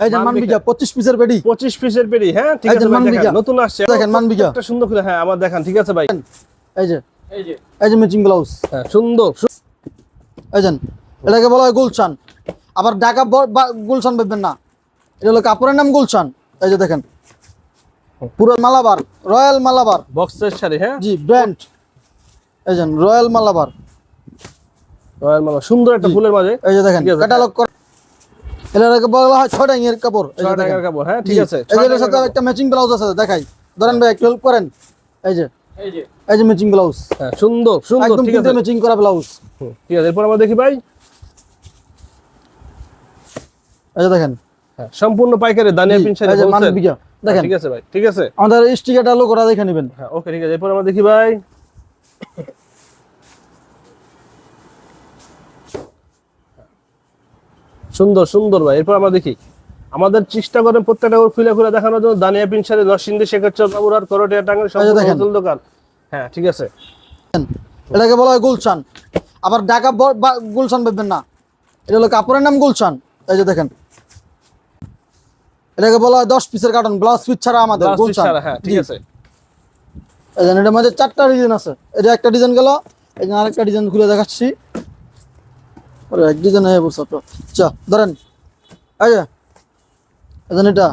এই যে মানবিকা পিসের বেডি। পিসের পেরি হ্যাঁ ঠিক আছে মানবিকা। নতুন আসছে। দেখেন, মানবিকা। একটা সুন্দর করে হ্যাঁ আমার দেখান ঠিক আছে ভাই। এই যে এই যে। ম্যাচিং ব্লাউজ হ্যাঁ সুন্দর। এই যে এটাকে বলা হয় গুলশান। আবার ঢাকা ব- বা- গুলশান ভাববেন না। এটা হলো কাপড়ের নাম গুলশান। এই যে দেখেন পুরো মালাবার রয়্যাল মালাবার। বক্সের শাড়ি হ্যাঁ? জি ব্র্যান্ড। এই যে রয়্যাল মালাবার। রয়্যাল মালা সুন্দর একটা ফুলের মাঝে। এই যে দেখেন ক্যাটালগ করা এটাকে বলা হয় ছয় ডাইংয়ের কাপড়। ছয় দেখেন। কাপড় হ্যাঁ ঠিক আছে এই সাথে একটা ম্যাচিং ব্লাউজ আছে দেখাই। ধরেন ভাই একটু হেল্প করেন। এই যে এই যে। ম্যাচিং ব্লাউজ হ্যাঁ সুন্দর সুন্দর ঠিক আছে। ম্যাচিং করা ব্লাউজ ঠিক আছে এরপর আমরা দেখি ভাই। এই যে দেখেন। হ্যাঁ, সম্পূর্ণ পাইকারি দানিয়া পিন শাড়ি এই যে wholesale। মানবিকা। দেখেন। ঠিক আছে ভাই ঠিক আছে। আমাদের স্টিকারটা লোক ওরা দেখে নেবেন। হ্যাঁ ওকে ঠিক আছে এরপর আমরা দেখি ভাই। সুন্দর সুন্দর ভাই। এরপর আমরা দেখি। আমাদের চেষ্টা করেন প্রত্যেকটা খুলে খুলে দেখানোর জন্য। দানিয়া পিন শাড়ি নরসিংদী শেখাচ্চর বাবুরহাট করটিয়া টাঙ্গাইল সম্পূর্ণ দেখেন। দোকান। হ্যাঁ ঠিক আছে। এটাকে বলা হয় গুলশান। আবার ঢাকা গুলশান ভাববেন না। এটা হলো কাপড়ের নাম গুলশান। এই যে দেখেন। এটাকে বলা হয় দশ পিসের কার্টন ব্লাউজ পিস ছাড়া আমাদের গুলশান। হ্যাঁ ঠিক আছে। এটার মধ্যে চারটা ডিজাইন আছে। এটা একটা ডিজাইন গেল এই যে আরেকটা ডিজাইন খুলে দেখাচ্ছি। ওরে এক ডিজাইন হয়ে বলছো তো। চা ধরেন। এই এটা।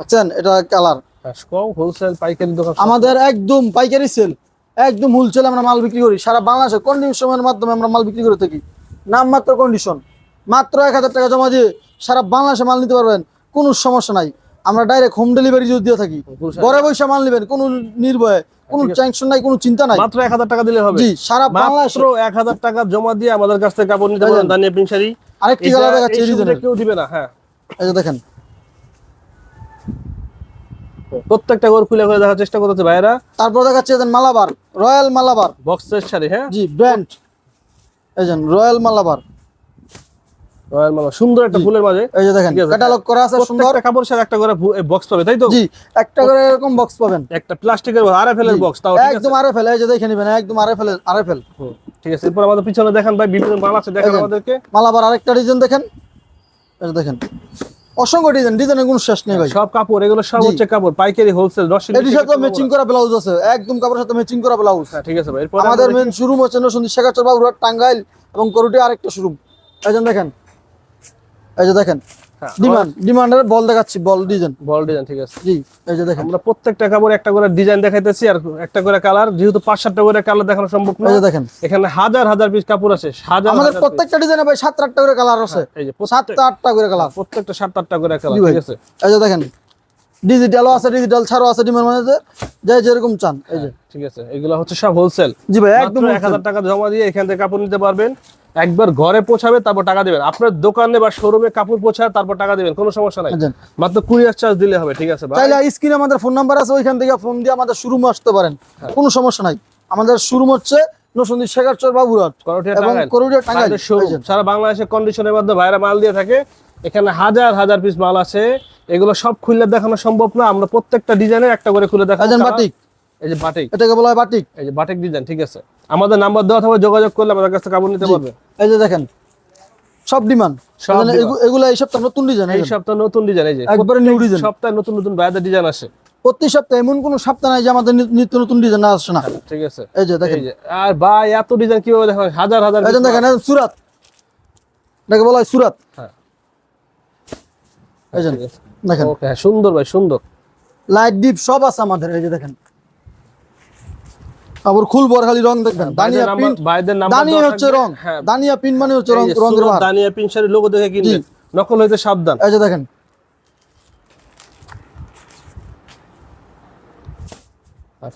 আচ্ছেন এটা কালার। হ্যাঁ হোলসেল পাইকারি দোকান আমাদের একদম পাইকারি সেল। একদম হোলসেল আমরা মাল বিক্রি করি। সারা বাংলাদেশে কন্ডিশনের মাধ্যমে আমরা মাল বিক্রি করে থাকি। নাম মাত্র কন্ডিশন মাত্র এক হাজার টাকা জমা দিয়ে সারা বাংলাদেশে মাল নিতে পারবেন। কোনো সমস্যা নাই। আমরা ডাইরেক্ট হোম ডেলিভারি যদি দিয়ে থাকি। ঘরে বসে মাল নেবেন কোনো নির্ভয়ে কোনো টেনশন নাই কোনো চিন্তা নাই। মাত্র এক হাজার টাকা দিলে হবে। জি সারা বাংলাদেশ মাত্র এক হাজার টাকা জমা দিয়ে আমাদের কাছ থেকে কাপড় নিতে পারেন। দানিয়া পিন শাড়ি। আরেকটি কালার দেখাচ্ছি এই এই কেউ দিবে না হ্যাঁ। এই যে দেখেন। প্রত্যেকটা ঘর খুলে খুলে দেখার চেষ্টা করতেছে ভাইরা তারপর দেখাচ্ছি যে মালাবার রয়্যাল মালাবার। বক্সের শাড়ি হ্যাঁ? জি ব্র্যান্ড এই যে রয়্যাল মালাবার। রয়্যাল সুন্দর একটা ফুলের মাঝে। এই যে দেখেন ক্যাটালগ করা আছে সুন্দর। কাপড় সাথে একটা করে বক্স পাবে তাই তো? জি একটা করে এরকম বক্স পাবেন। একটা প্লাস্টিকের এর বক্স তাও একদম আরে ফেলে এই যে দেখে নিবেন একদম আরে ফেলে আরে ফেল ঠিক আছে। এরপর আমাদের পিছনে দেখান ভাই বিভিন্ন মাল আছে দেখেন দেখেন। আমাদেরকে। মালাবার আরেকটা ডিজাইন দেখেন। এই দেখেন অসংখ্য ডিজাইন ডিজাইনের কোনো শেষ নেই ভাই। সব কাপড় এগুলো সব হচ্ছে কাপড় পাইকারি হোলসেল সাথে ম্যাচিং করা ব্লাউজ আছে একদম কাপড়ের সাথে ম্যাচিং করা ব্লাউজ হ্যাঁ ঠিক আছে ভাই। এরপর আমাদের মেন শোরুম হচ্ছে নসুন্দি শেখাচর বাবুরহাট টাঙ্গাইল এবং করুটি আরেকটা শোরুম এই দেখেন এই যে দেখেন হ্যাঁ, ডিমান্ড ডিমান্ডের বল দেখাচ্ছি বল ডিজাইন বল ডিজাইন ঠিক আছে। জি এই যে দেখেন। আমরা প্রত্যেকটা কাপড় একটা করে ডিজাইন দেখাইতেছি আর একটা করে কালার যেহেতু পাঁচ সাতটা করে কালার দেখানো সম্ভব না এই যে দেখেন। এখানে হাজার হাজার পিস কাপড় আছে হাজার আমাদের প্রত্যেকটা ডিজাইনে ভাই সাত আটটা করে কালার আছে। এই যে সাতটা আটটা করে কালার প্রত্যেকটা সাত আটটা করে কালার। ঠিক আছে। এই যে দেখেন ডিজিটালও আছে ডিজিটাল ছাড়াও আছে ডিমের মধ্যে যে যেরকম চান এই যে। ঠিক আছে। এগুলো হচ্ছে সব হোলসেল জি ভাই একদম একদম এক হাজার টাকা জমা দিয়ে এখান থেকে কাপড় নিতে পারবেন। একবার ঘরে পৌঁছাবে তারপর টাকা দিবেন। আপনার দোকানে বা শোরুমে কাপড় পৌঁছায় তারপর টাকা দিবেন কোনো সমস্যা নাই। মাত্র কুরিয়ার চার্জ দিলে হবে ঠিক আছে চাইলে স্ক্রিনে আমাদের ফোন নাম্বার আছে ওইখান থেকে ফোন দিয়ে আমাদের শোরুম আসতে পারেন। কোনো সমস্যা নাই। আমাদের শোরুম হচ্ছে নসন্দি শেখারচর বাবুরহাট এবং করুটিয়া টাঙ্গাইল। আমাদের showroom। এই যে। সারা বাংলাদেশের কন্ডিশনের মাধ্যমে ভাইরা মাল দিয়ে থাকে। এখানে হাজার হাজার পিস মাল আছে। এগুলো সব খুলে দেখানো সম্ভব না। আমরা প্রত্যেকটা ডিজাইনের একটা করে খুলে দেখাবো। বাটিক। এই যে বাটিক। এটাকে বলা হয় বাটিক। এই যে বাটিক ডিজাইন ঠিক আছে। আমাদের নাম্বার দেওয়া থাকবে যোগাযোগ করলে আমাদের কাছে কাপড় নিতে পারবে। এই যে দেখেন সব ডিমান্ড। demand। এগুলো এই সপ্তাহ নতুন ডিজাইন এই সপ্তাহ নতুন ডিজাইন এই যে। একবারে নিউ ডিজাইন সপ্তাহে নতুন নতুন ডিজাইন আসে। প্রতি সপ্তাহে এমন কোনো সপ্তাহ নাই যে আমাদের নিত্য নতুন ডিজাইন আসছে না। ঠিক আছে। এই যে দেখেন। আর ভাই এত ডিজাইন কীভাবে দেখেন হাজার হাজার এই দেখেন সুরাত। এটাকে বলা হয় সুরাত। হ্যাঁ। এই যে দেখেন। ওকে সুন্দর ভাই সুন্দর। লাইট ডিপ সব আছে আমাদের এই যে দেখেন। আবার খালি রং দেখবেন। দানিয়া পিন নাম্বার ভাইদের নাম্বার দানিয়া হচ্ছে। রং। হ্যাঁ। দানিয়া পিন মানে হচ্ছে রং এই যে রঙের সুরত ভার। লোগো দেখে কিনবেন। নকল হইতে সাবধান। এই যে দেখেন।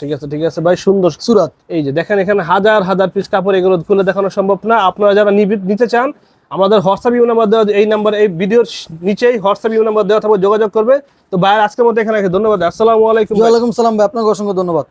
ঠিক আছে ঠিক আছে। ভাই সুন্দর। সুরাত। এই যে দেখেন এখানে হাজার হাজার পিস কাপড় এগুলো খুলে দেখানো সম্ভব না। আপনারা যারা নিতে চান আমাদের হোয়াটসঅ্যাপ ইউ নাম্বার দেওয়া এই নাম্বার এই ভিডিওর নিচেই হোয়াটসঅ্যাপ ইউ নাম্বার দেওয়া থাকবে যোগাযোগ করবে। তো ভাইয়ের আজকের মতো এখানে ধন্যবাদ। আসসালামু আলাইকুম ওয়ালাইকুম সালাম ভাই আপনাকে অসংখ্য ধন্যবাদ।